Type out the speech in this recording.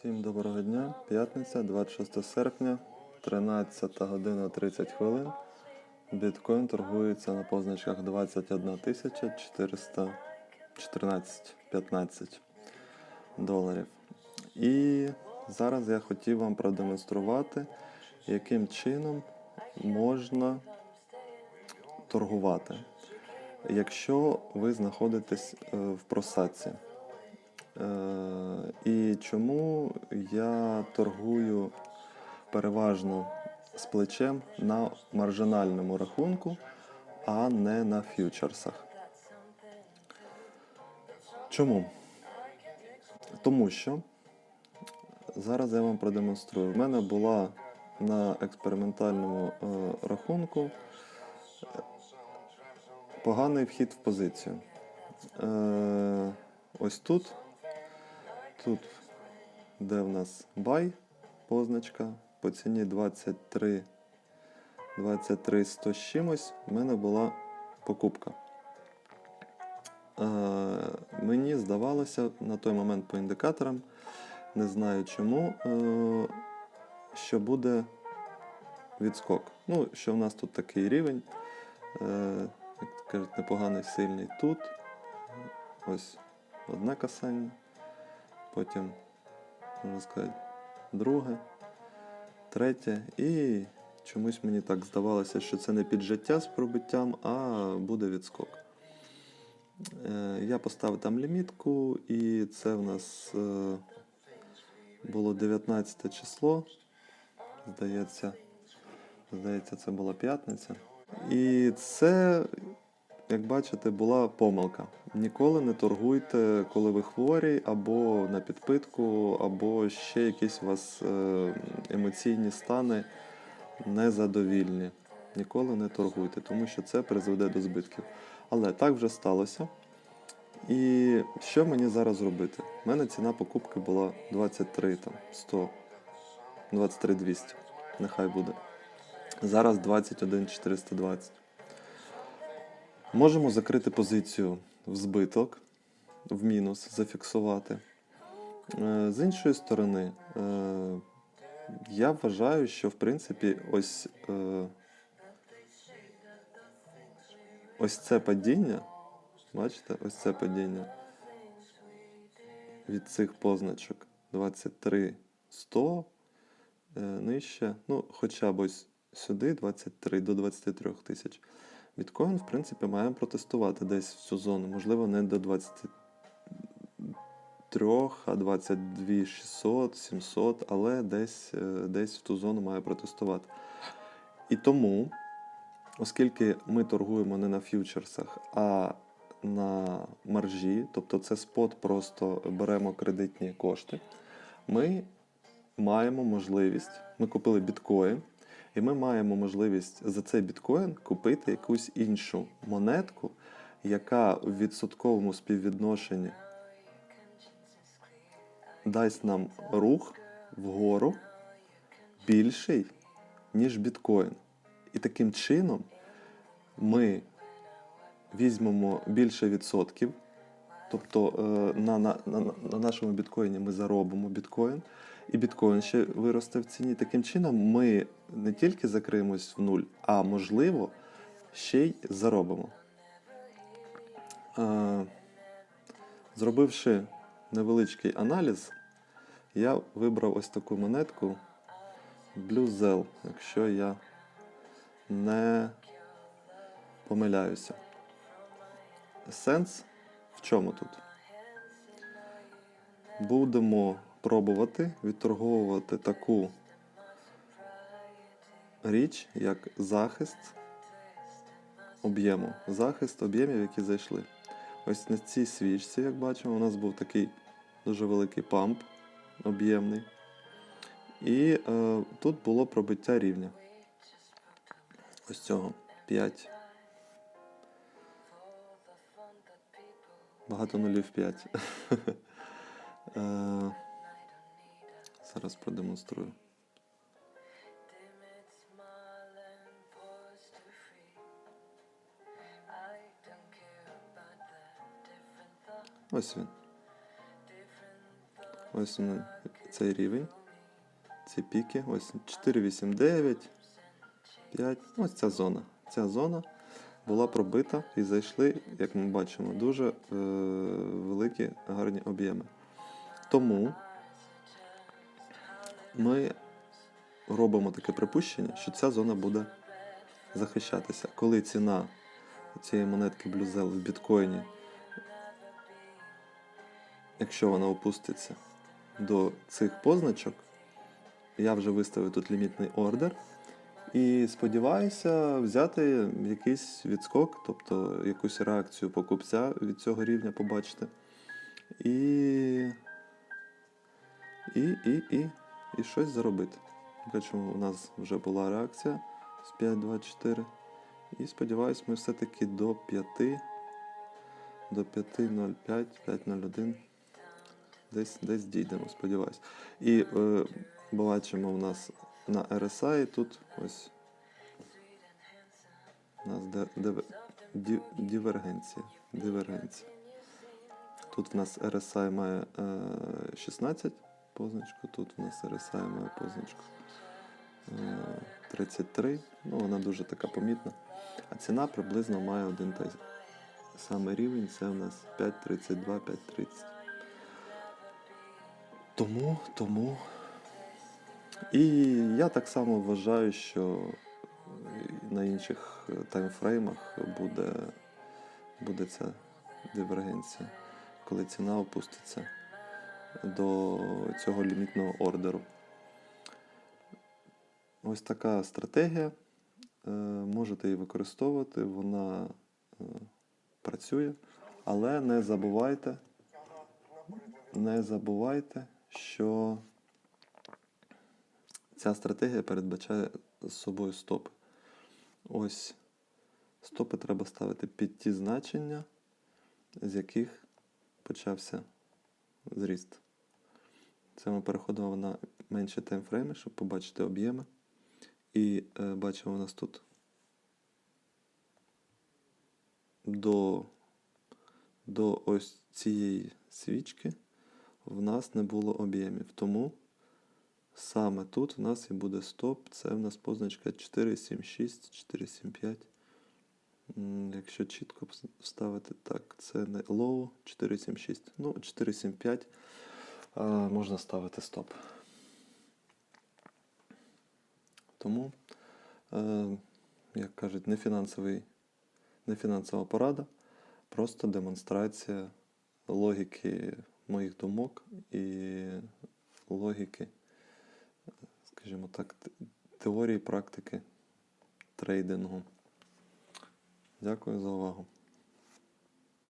Всім доброго дня. П'ятниця, 26 серпня, 13 година 30 хвилин. Біткоін торгується на позначках 21 тисяча 414 15 доларів. І зараз я хотів вам продемонструвати, яким чином можна торгувати, якщо ви знаходитесь е, в просадці. Е, І чому я торгую переважно з плечем на маржинальному рахунку, а не на ф'ючерсах. Чому? Тому що зараз я вам продемонструю. В мене була на експериментальному е, рахунку е, поганий вхід в позицію. Ось тут Тут, де в нас бай, позначка, по ціні 23, 23 100 з чимось, в мене була покупка. Е, мені здавалося на той момент по індикаторам, не знаю чому, е, що буде відскок. Ну, що в нас тут такий рівень, е, як кажуть, непоганий сильний тут. Ось одне касання потім, можна сказати, друге, третє. І чомусь мені так здавалося, що це не піджиття з пробиттям, а буде відскок. Е, Я поставив там лімітку, і це в нас е, було 19 число. Здається, здається, це була п'ятниця. І це як бачите, була помилка. Ніколи не торгуйте, коли ви хворі, або на підпитку, або ще якісь у вас е, емоційні стани незадовільні. Ніколи не торгуйте, тому що це призведе до збитків. Але так вже сталося. І що мені зараз робити? У мене ціна покупки була 23 там, 100, 23 200. Нехай буде. Зараз 21 420. Можемо закрити позицію в збиток, в мінус, зафіксувати. Е, З іншої сторони, е, я вважаю, що в принципі ось, е, ось це падіння, бачите, ось це падіння від цих позначок 23 100 нижче, ну, хоча б ось сюди 23 до 23 тисяч. Біткоін, в принципі, має протестувати десь в цю зону. Можливо, не до 23, а 22 600, 700, але десь, е, десь в ту зону має протестувати. І тому, оскільки ми торгуємо не на ф'ючерсах, а на маржі, тобто це спот, просто беремо кредитні кошти, ми маємо можливість, ми купили біткоін. І ми маємо можливість за цей біткоін купити якусь іншу монетку, яка в відсотковому співвідношенні дасть нам рух вгору більший, ніж біткоін. І таким чином ми візьмемо більше відсотків. Тобто е, на, на, на, на нашому біткоїні ми заробимо біткоін, і біткоін ще виросте в ціні. Таким чином, ми не тільки закриємось в нуль, а можливо ще й заробимо. Зробивши невеличкий аналіз, я вибрав ось таку монетку Blue Zell, якщо я не помиляюся. Сенс в чому тут? Будемо пробувати відторговувати таку річ, як захист об'єму. Захист об'ємів, які зайшли. Ось на цій свічці, як бачимо, у нас був такий дуже великий памп об'ємний. І е, тут було пробиття рівня. Ось цього 5. Багато нулів 5. Зараз продемонструю. Ось він. ось він, цей рівень, ці піки, ось 489, 5, ось ця зона. Ця зона була пробита і зайшли, як ми бачимо, дуже е, великі гарні об'єми. Тому ми робимо таке припущення, що ця зона буде захищатися. Коли ціна цієї монетки Blue в біткоїні, якщо вона опуститься до цих позначок, я вже виставив тут лімітний ордер. І сподіваюся взяти якийсь відскок, тобто якусь реакцію покупця від цього рівня побачити. І, і, і, і, і щось заробити. Бачимо, у нас вже була реакція з 5.24. І сподіваюсь, ми все-таки до 5, до 5.05, 5.01 десь, десь дійдемо, сподіваюсь. І е, бачимо у нас на RSI тут ось у нас де, де, ді, дивергенція. дивергенція. Тут в нас RSI має е, 16 позначку, тут в нас RSI має позначку е, 33. Ну, вона дуже така помітна. А ціна приблизно має один той самий рівень, це в нас 5.32, 5.30. Тому, тому. І я так само вважаю, що на інших таймфреймах буде, буде ця дивергенція, коли ціна опуститься до цього лімітного ордеру. Ось така стратегія. Е, Можете її використовувати, вона е, працює, але не забувайте, не забувайте, що ця стратегія передбачає з собою стопи. Ось стопи треба ставити під ті значення, з яких почався зріст. Це ми переходимо на менші таймфрейми, щоб побачити об'єми. І е, бачимо у нас тут до, до ось цієї свічки в нас не було об'ємів. Тому саме тут в нас і буде стоп. Це в нас позначка 476, 475. Якщо чітко вс- вставити, так, це не low 476. Ну, 475 а, можна ставити стоп. Тому, е, як кажуть, не, фінансовий, не фінансова порада, просто демонстрація логіки моїх думок і логіки, скажімо так, теорії практики трейдингу. Дякую за увагу.